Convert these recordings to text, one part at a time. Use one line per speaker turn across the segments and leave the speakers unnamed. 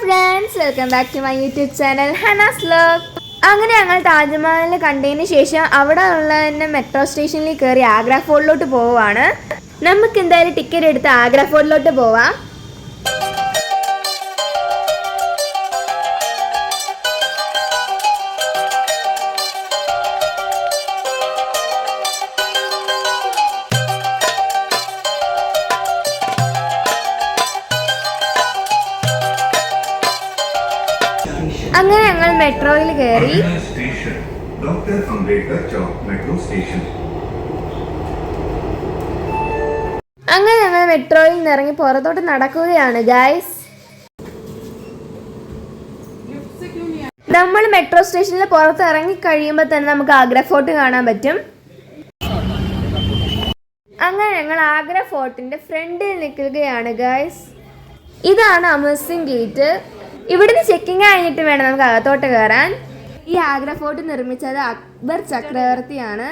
Friends welcome back to my YouTube channel Hanas love അങ്ങനെ ഞങ്ങൾ താജ്മഹൽ കണ്ടതിന് ശേഷം അവിടെ ഉള്ള തന്നെ മെട്രോ സ്റ്റേഷനിൽ കയറി ആഗ്ര ഫോർട്ടിലോട്ട് പോവുകയാണ് നമുക്ക് എന്തായാലും ടിക്കറ്റ് എടുത്ത് ആഗ്ര ഫോർട്ടിലോട്ട് പോവാം. മെട്രോയിൽ കയറി.
ഡോക്ടർ സ്റ്റേഷൻ
അങ്ങനെ ഞങ്ങൾ മെട്രോയിൽ നിന്ന് ഇറങ്ങി പുറത്തോട്ട് നടക്കുകയാണ് ഗായ്സ് നമ്മൾ മെട്രോ സ്റ്റേഷനിൽ പുറത്ത് ഇറങ്ങി കഴിയുമ്പോൾ തന്നെ നമുക്ക് ആഗ്ര ഫോർട്ട് കാണാൻ പറ്റും. അങ്ങനെ ഞങ്ങൾ ആഗ്ര ഫോർട്ടിന്റെ ഫ്രണ്ടിൽ നിൽക്കുകയാണ് ഗായ്സ് ഇതാണ് അമേസിംഗ് ഗേറ്റ്. ഇവിടുന്ന് ചെക്കിങ് കഴിഞ്ഞിട്ട് വേണം നമുക്ക് അകത്തോട്ട് കയറാൻ ഈ ആഗ്ര ഫോർട്ട് നിർമ്മിച്ചത് അക്ബർ ചക്രവർത്തിയാണ്.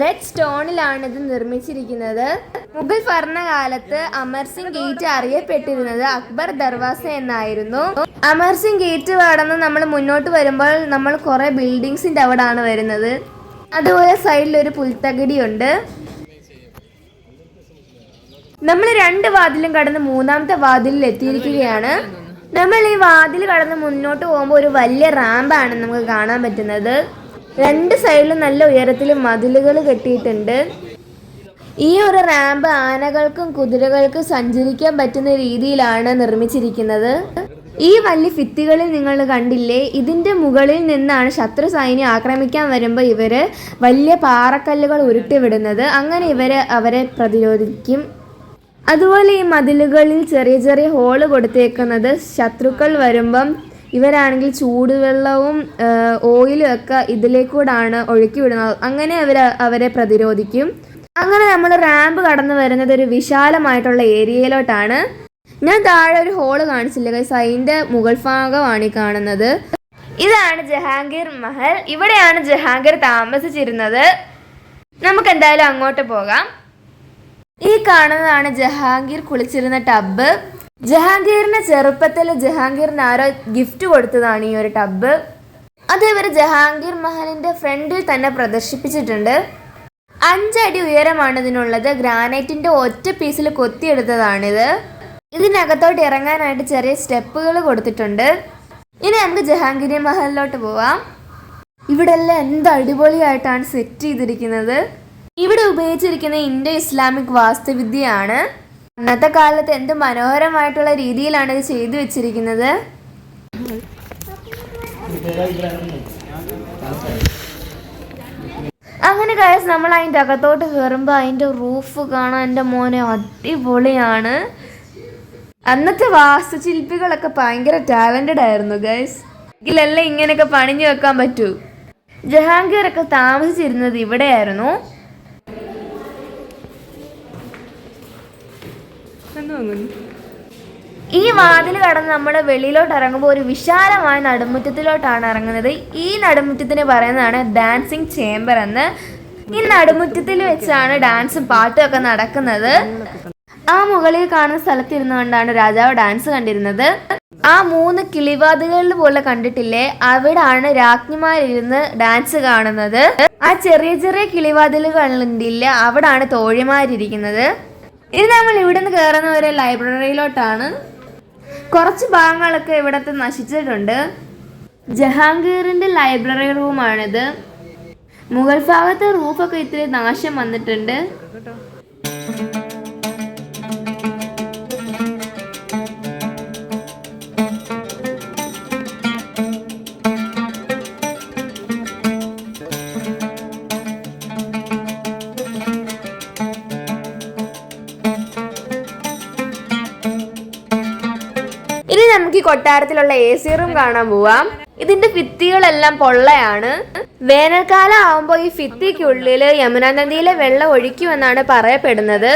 റെഡ് സ്റ്റോണിലാണ് ഇത് നിർമ്മിച്ചിരിക്കുന്നത്. മുഗൾ ഭരണകാലത്ത് അമർ സിംഗ് ഗേറ്റ് അറിയപ്പെട്ടിരുന്നത് അക്ബർ ദർവാസ എന്നായിരുന്നു. അമർ സിംഗ് ഗേറ്റ് കടന്ന് നമ്മൾ മുന്നോട്ട് വരുമ്പോൾ നമ്മൾ കുറെ അവിടെ ആണ് വരുന്നത്. അതുപോലെ സൈഡിൽ ഒരു പുൽത്തകിടിയുണ്ട്. നമ്മൾ രണ്ട് വാതിലും കടന്ന് മൂന്നാമത്തെ വാതിലിൽ എത്തിയിരിക്കുകയാണ്. നമ്മൾ ഈ വാതിൽ കടന്ന് മുന്നോട്ട് പോകുമ്പോൾ ഒരു വലിയ റാമ്പാണ് നമുക്ക് കാണാൻ പറ്റുന്നത്. രണ്ട് സൈഡിലും നല്ല ഉയരത്തിൽ മതിലുകൾ കെട്ടിയിട്ടുണ്ട്. ഈ ഒരു റാമ്പ് ആനകൾക്കും കുതിരകൾക്കും സഞ്ചരിക്കാൻ പറ്റുന്ന രീതിയിലാണ് നിർമ്മിച്ചിരിക്കുന്നത്. ഈ വലിയ ഫിത്തികളിൽ നിങ്ങൾ കണ്ടില്ലേ? ഇതിന്റെ മുകളിൽ നിന്നാണ് ശത്രു സൈന്യം ആക്രമിക്കാൻ വരുമ്പോൾ ഇവർ വലിയ പാറക്കല്ലുകൾ ഉരുട്ടിവിടുന്നത്. അങ്ങനെ ഇവർ അവരെ പ്രതിരോധിക്കും. അതുപോലെ ഈ മതിലുകളിൽ ചെറിയ ചെറിയ ഹോൾ കൊടുത്തേക്കുന്നത് ശത്രുക്കൾ വരുമ്പം ഇവരാണെങ്കിൽ ചൂടുവെള്ളവും ഓയിലും ഒക്കെ ഇതിലേക്കൂടാണ് ഒഴുക്കി വിടുന്നത്. അങ്ങനെ അവർ അവരെ പ്രതിരോധിക്കും. അങ്ങനെ നമ്മൾ റാമ്പ് കടന്നു വരുന്നത് ഒരു വിശാലമായിട്ടുള്ള ഏരിയയിലോട്ടാണ്. ഞാൻ താഴെ ഒരു ഹോൾ കാണിച്ചില്ല ഗൈസ് അതിന്റെ മുകൾ ഭാഗമാണ് ഈ കാണുന്നത്. ഇതാണ് ജഹാംഗീർ മഹൽ. ഇവിടെയാണ് ജഹാംഗീർ താമസിച്ചിരുന്നത്. നമുക്ക് എന്തായാലും അങ്ങോട്ട് പോകാം. ഈ കാണുന്നതാണ് ജഹാംഗീർ കുളിച്ചിരുന്ന ടബ് ജഹാംഗീറിന്റെ ചെറുപ്പത്തിൽ ജഹാംഗീറിന് ആരോ ഗിഫ്റ്റ് കൊടുത്തതാണ് ഈ ഒരു ടബ് അത് ഇവർ ജഹാംഗീർ മഹലിന്റെ ഫ്രണ്ടിൽ തന്നെ പ്രദർശിപ്പിച്ചിട്ടുണ്ട്. അഞ്ചടി ഉയരമാണ് ഇതിനുള്ളത്. ഗ്രാനൈറ്റിന്റെ ഒറ്റ പീസിൽ കൊത്തിയെടുത്തതാണിത്. ഇതിനകത്തോട്ട് ഇറങ്ങാനായിട്ട് ചെറിയ സ്റ്റെപ്പുകൾ കൊടുത്തിട്ടുണ്ട്. ഇനി നമുക്ക് ജഹാംഗീരി മഹലിലോട്ട് പോവാം. ഇവിടെ എല്ലാം എന്ത് അടിപൊളിയായിട്ടാണ് സെറ്റ് ചെയ്തിരിക്കുന്നത്. ഇവിടെ ഉപയോഗിച്ചിരിക്കുന്ന ഇൻഡോ ഇസ്ലാമിക് വാസ്തുവിദ്യയാണ്. അന്നത്തെ കാലത്ത് എന്ത് മനോഹരമായിട്ടുള്ള രീതിയിലാണ് ഇത് ചെയ്തു വെച്ചിരിക്കുന്നത്? അങ്ങനെ കാര്യം നമ്മൾ അതിന്റെ അകത്തോട്ട് കയറുമ്പോൾ അതിന്റെ റൂഫ് കാണാൻ എന്റെ മോനെ അടിപൊളിയാണ്. അന്നത്തെ വാസ്തുശില്പികളൊക്കെ ഭയങ്കര ടാലന്റഡ് ആയിരുന്നു ഗൈസ് ഇതിലെല്ലാം ഇങ്ങനെയൊക്കെ പണിഞ്ഞു വെക്കാൻ പറ്റൂ. ജഹാംഗീർ ഒക്കെ താമസിച്ചിരുന്നത് ഇവിടെയായിരുന്നു. ഈ വാതിൽ കടന്ന് നമ്മൾ വെളിയിലോട്ട് ഇറങ്ങുമ്പോൾ ഒരു വിശാലമായ നടുമുറ്റത്തിലോട്ടാണ് ഇറങ്ങുന്നത്. ഈ നടുമുറ്റത്തിന് പറയുന്നതാണ് ഡാൻസിങ് ചേംബർ എന്ന്. ഈ നടുമുറ്റത്തിൽ വെച്ചാണ് ഡാൻസും പാട്ടും ഒക്കെ നടക്കുന്നത്. ആ മുകളിൽ കാണുന്ന സ്ഥലത്തിരുന്നുകൊണ്ടാണ് രാജാവ് ഡാൻസ് കണ്ടിരുന്നത്. ആ മൂന്ന് കിളിവാതുകളിൽ പോലെ കണ്ടിട്ടില്ലേ? അവിടാണ് രാജ്ഞിമാരിരുന്ന് ഡാൻസ് കാണുന്നത്. ആ ചെറിയ ചെറിയ കിളിവാതിലുകളില്ല അവിടാണ് തോഴിമാരിരിക്കുന്നത്. ഇനി നമ്മൾ ഇവിടെ നിന്ന് കയറുന്ന ഒരു ലൈബ്രറിയിലോട്ടാണ്. കുറച്ച് ഭാഗങ്ങളൊക്കെ ഇവിടത്തെ നശിച്ചിട്ടുണ്ട്. ജഹാംഗീറിന്റെ ലൈബ്രറി റൂമാണിത്. മുഗൾ ഭാഗത്തെ റൂഫൊക്കെ ഇത്തിരി നാശം വന്നിട്ടുണ്ട്. നമുക്ക് കൊട്ടാരത്തിലുള്ള എ സി റൂം കാണാൻ പോവാം. ഇതിന്റെ ഭിത്തികളെല്ലാം പൊള്ളയാണ്. വേനൽക്കാലം ആവുമ്പോൾ ഈ ഭിത്തിക്കുള്ളിൽ യമുനാ നദിയിലെ വെള്ളം ഒഴിക്കുമെന്നാണ് പറയപ്പെടുന്നത്.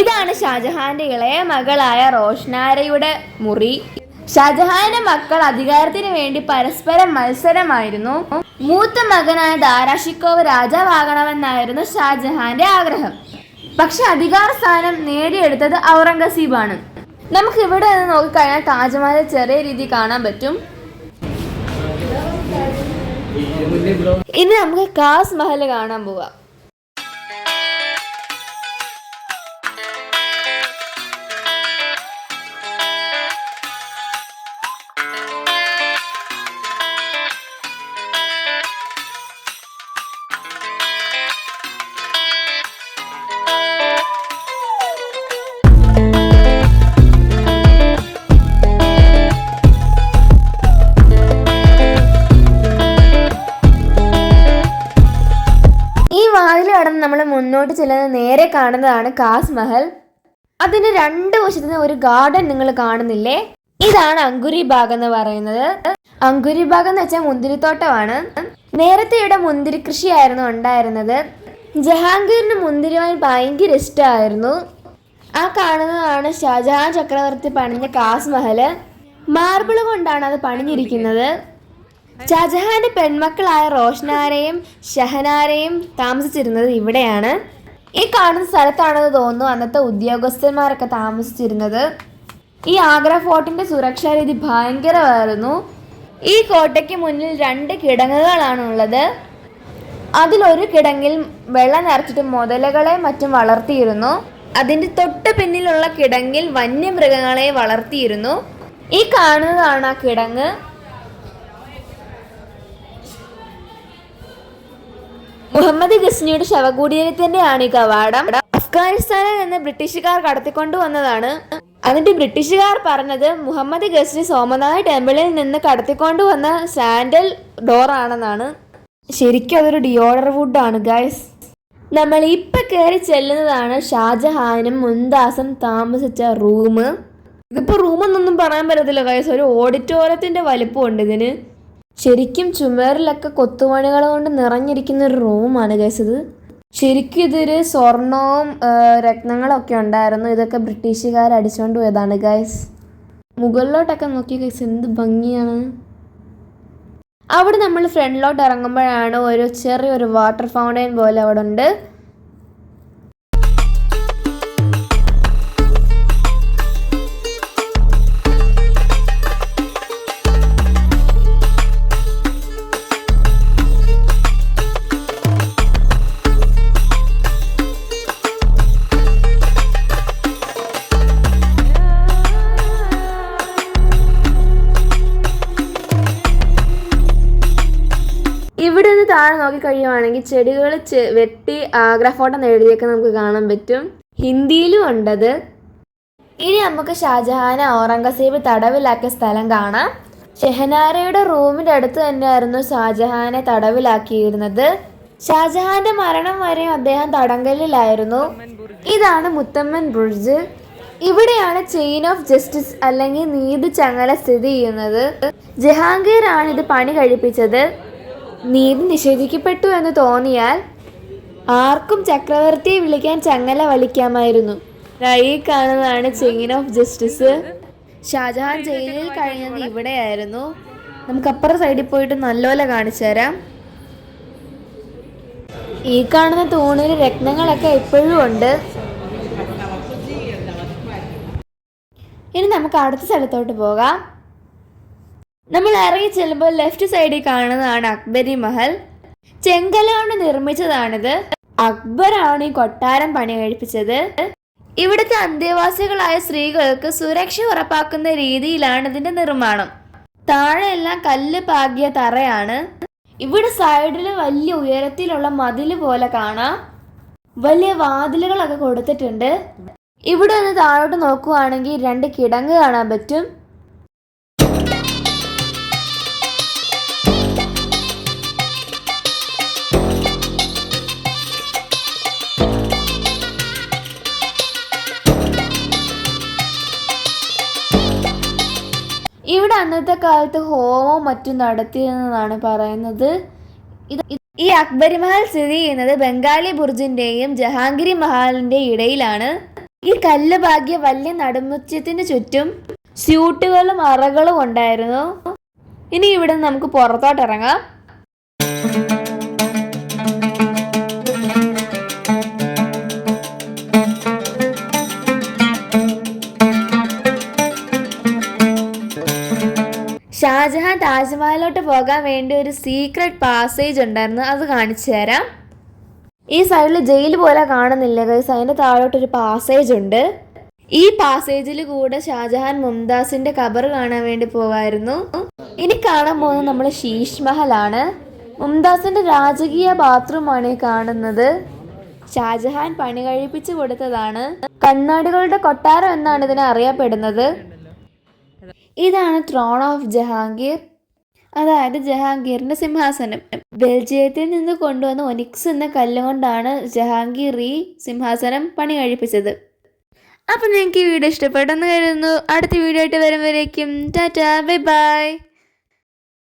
ഇതാണ് ഷാജഹാന്റെ ഇളയ മകളായ റോഷ്നാരയുടെ മുറി. ഷാജഹാന്റെ മക്കൾ അധികാരത്തിന് വേണ്ടി പരസ്പരം മത്സരമായിരുന്നു. മൂത്ത മകനായ ദാരാഷിക്കോവ് രാജാവാകണമെന്നായിരുന്നു ഷാജഹാന്റെ ആഗ്രഹം. പക്ഷെ അധികാര സ്ഥാനം നേടിയെടുത്തത് ഔറംഗസീബാണ്. നമുക്ക് ഇവിടെ നിന്ന് നോക്കിക്കഴിഞ്ഞാൽ താജ്മഹൽ ചെറിയ രീതി കാണാൻ പറ്റും. ഇനി നമുക്ക് കാസ് മഹൽ കാണാൻ പോവാം. മുന്നോട്ട് ചെല്ലുന്ന നേരെ കാണുന്നതാണ് കാസ് മഹൽ അതിന് രണ്ട് വശത്തുനിന്ന് ഒരു ഗാർഡൻ നിങ്ങൾ കാണുന്നില്ലേ? ഇതാണ് അങ്കുരി ബാഗ് എന്ന് പറയുന്നത്. അങ്കുരി ബാഗ് എന്ന് വെച്ചാൽ മുന്തിരിത്തോട്ടമാണ്. നേരത്തെ ഇവിടെ മുന്തിരി കൃഷിയായിരുന്നു ഉണ്ടായിരുന്നത്. ജഹാംഗീറിന് മുന്തിരിവാൻ ഭയങ്കര ഇഷ്ടമായിരുന്നു. ആ കാണുന്നതാണ് ഷാജഹാൻ ചക്രവർത്തി പണിഞ്ഞ കാസ് മഹൽ മാർബിൾ കൊണ്ടാണ് അത് പണിഞ്ഞിരിക്കുന്നത്. ഷാജഹാന്റെ പെൺമക്കളായ റോഷനാരെയും ഷഹനാരെയും താമസിച്ചിരുന്നത് ഇവിടെയാണ്. ഈ കാണുന്ന സ്ഥലത്താണെന്ന് തോന്നുന്നു അന്നത്തെ ഉദ്യോഗസ്ഥന്മാരൊക്കെ താമസിച്ചിരുന്നത്. ഈ ആഗ്ര ഫോർട്ടിന്റെ സുരക്ഷാ രീതി ഭയങ്കരമായിരുന്നു. ഈ കോട്ടയ്ക്ക് മുന്നിൽ രണ്ട് കിടങ്ങുകളാണ് ഉള്ളത് അതിലൊരു കിടങ്ങിൽ വെള്ളം നിറച്ചിട്ട് മുതലകളെ മറ്റും വളർത്തിയിരുന്നു. അതിന്റെ തൊട്ട് പിന്നിലുള്ള കിടങ്ങിൽ വന്യമൃഗങ്ങളെ വളർത്തിയിരുന്നു. ഈ കാണുന്നതാണ് ആ കിടങ്ങ്. മുഹമ്മദ് ഗസ്നിയുടെ ശവകുടീരത്തിന്റെയാണ് ഈ കവാടം. അഫ്ഗാനിസ്ഥാനിൽ നിന്ന് ബ്രിട്ടീഷുകാർ കടത്തിക്കൊണ്ടുവന്നതാണ് എന്നിട്ട് ബ്രിട്ടീഷുകാർ പറഞ്ഞത് മുഹമ്മദ് ഗസ്നി സോമനാഥ് ടെമ്പിളിൽ നിന്ന് കടത്തിക്കൊണ്ടുവന്ന സാൻഡൽ ഡോർ ആണെന്നാണ്. ശരിക്കും അതൊരു ഡിയോഡർ വുഡ് ആണ് ഗൈസ് നമ്മൾ ഇപ്പൊ കയറി ചെല്ലുന്നതാണ് ഷാജഹാനും മുന്താസും താമസിച്ച റൂം. ഇതിപ്പോ റൂമെന്നൊന്നും പറയാൻ പറ്റത്തില്ല ഗൈസ് ഒരു ഓഡിറ്റോറിയത്തിന്റെ വലിപ്പമുണ്ട് ഇതിന്. ശരിക്കും ചുമരിലൊക്കെ കൊത്തുപണികൾ കൊണ്ട് നിറഞ്ഞിരിക്കുന്ന ഒരു റൂമാണ് ഗൈസ് ഇത്. ശരിക്കും ഇതൊരു സ്വർണവും രത്നങ്ങളും രത്നങ്ങളൊക്കെ ഉണ്ടായിരുന്നു. ഇതൊക്കെ ബ്രിട്ടീഷുകാർ അടിച്ചുകൊണ്ട് പോയതാണ് ഗൈസ്. മുകളിലോട്ടൊക്കെ നോക്കി ഗൈസ് എന്ത് ഭംഗിയാണ്. അവിടെ നമ്മൾ ഫ്രണ്ടിലോട്ട് ഇറങ്ങുമ്പോഴാണ് ഒരു ചെറിയൊരു വാട്ടർ ഫൗണ്ടൈൻ പോലെ അവിടെ ഉണ്ട്. ഇവിടെ നിന്ന് താഴെ നോക്കി കഴിയുവാണെങ്കിൽ ചെടികൾ വെട്ടി ആഗ്രഫോട്ടം നേടിയൊക്കെ നമുക്ക് കാണാൻ പറ്റും. ഹിന്ദിയിലും ഉണ്ടത്. ഇനി നമുക്ക് ഷാജഹാന ഔറംഗസീബ് തടവിലാക്കിയ സ്ഥലം കാണാം. ഷെഹനാരയുടെ റൂമിന്റെ അടുത്ത് തന്നെയായിരുന്നു ഷാജഹാനെ തടവിലാക്കിയിരുന്നത്. ഷാജഹാന്റെ മരണം വരെ അദ്ദേഹം തടങ്കലിലായിരുന്നു. ഇതാണ് മുത്തമ്മൻ ബ്രിഡ്ജ് ഇവിടെയാണ് ചെയിൻ ഓഫ് ജസ്റ്റിസ് അല്ലെങ്കിൽ നീതി ചങ്ങല സ്ഥിതി ചെയ്യുന്നത്. ജഹാംഗീർ ആണ് ഇത് പണി കഴിപ്പിച്ചത്. നീതി നിഷേധിക്കപ്പെട്ടു എന്ന് തോന്നിയാൽ ആർക്കും ചക്രവർത്തിയെ വിളിക്കാൻ ചങ്ങല വലിക്കാമായിരുന്നു. ഈ കാണുന്നതാണ് ചെയിൻ ഓഫ് ജസ്റ്റിസ് ഷാജഹാൻ ജയിലിൽ കഴിഞ്ഞത് ഇവിടെയായിരുന്നു. നമുക്ക് അപ്പുറ സൈഡിൽ പോയിട്ട് നല്ലപോലെ കാണിച്ചു തരാം. ഈ കാണുന്ന തൂണിൽ രത്നങ്ങളൊക്കെ എപ്പോഴും ഉണ്ട്. ഇനി നമുക്ക് അടുത്ത സ്ഥലത്തോട്ട് പോകാം. നമ്മൾ ഇറങ്ങി ചെല്ലുമ്പോൾ ലെഫ്റ്റ് സൈഡിൽ കാണുന്നതാണ് അക്ബരി മഹൽ. ചെങ്കല കൊണ്ട് നിർമ്മിച്ചതാണിത്. അക്ബറാണ് ഈ കൊട്ടാരം പണി കഴിപ്പിച്ചത് ഇവിടുത്തെ അന്തേവാസികളായ സ്ത്രീകൾക്ക് സുരക്ഷ ഉറപ്പാക്കുന്ന രീതിയിലാണ് ഇതിന്റെ നിർമ്മാണം. താഴെ എല്ലാം കല്ല് പാകിയ തറയാണ്. ഇവിടെ സൈഡിൽ വലിയ ഉയരത്തിലുള്ള മതിൽ പോലെ കാണാം. വലിയ വാതിലുകളൊക്കെ കൊടുത്തിട്ടുണ്ട്. ഇവിടെ ഒന്ന് താഴോട്ട് നോക്കുവാണെങ്കിൽ രണ്ട് കിടങ്ങ് കാണാൻ പറ്റും. അന്നത്തെ കാലത്ത് ഹോമം മറ്റും നടത്തിയെന്നാണ് പറയുന്നത്. ഇത് ഈ അക്ബരി മഹൽ സ്ഥിതി ചെയ്യുന്നത് ബംഗാളി ബുർജിന്റെയും ജഹാംഗിരി മഹലിന്റെ ഇടയിലാണ്. ഈ കല്ല് ഭാഗ്യ വലിയ നടുമുച്ചത്തിന് ചുറ്റും സ്യൂട്ടുകളും അറകളും ഉണ്ടായിരുന്നു. ഇനി ഇവിടെ നമുക്ക് പുറത്തോട്ട് ഇറങ്ങാം. ഷാജഹാൻ താജ്മഹലിലോട്ട് പോകാൻ വേണ്ടി ഒരു സീക്രട്ട് പാസേജ് ഉണ്ടായിരുന്നു. അത് കാണിച്ചു തരാം. ഈ സൈഡിൽ ജയിൽ പോലെ കാണുന്നില്ല ഗൈസ് താഴോട്ട് ഒരു പാസേജ് ഉണ്ട്. ഈ പാസേജിൽ കൂടെ ഷാജഹാൻ മുംതാസിന്റെ കബർ കാണാൻ വേണ്ടി പോവായിരുന്നു. ഇനി കാണാൻ പോകുന്നത് നമ്മൾ ശീഷ് മഹലാണ് മുംതാസിന്റെ രാജകീയ ബാത്റൂമാണ് ഈ കാണുന്നത്. ഷാജഹാൻ പണി കഴിപ്പിച്ചു കൊടുത്തതാണ്. കണ്ണാടികളുടെ കൊട്ടാരം എന്നാണ് ഇതിനെ അറിയപ്പെടുന്നത്. ഇതാണ് ത്രോൺ ഓഫ് ജഹാംഗീർ അതായത് ജഹാംഗീറിന്റെ സിംഹാസനം. ബെൽജിയത്തിൽ നിന്ന് കൊണ്ടുവന്ന ഒനിക്സ് എന്ന കല്ലുകൊണ്ടാണ് ജഹാംഗീർ ഈ സിംഹാസനം പണി കഴിപ്പിച്ചത്. അപ്പം നിങ്ങൾക്ക് ഈ വീഡിയോ ഇഷ്ടപ്പെട്ടെന്ന് കരുതുന്നു. അടുത്ത വീഡിയോ ആയിട്ട് വരുമ്പോഴേക്കും. ടാറ്റാ. Bye bye.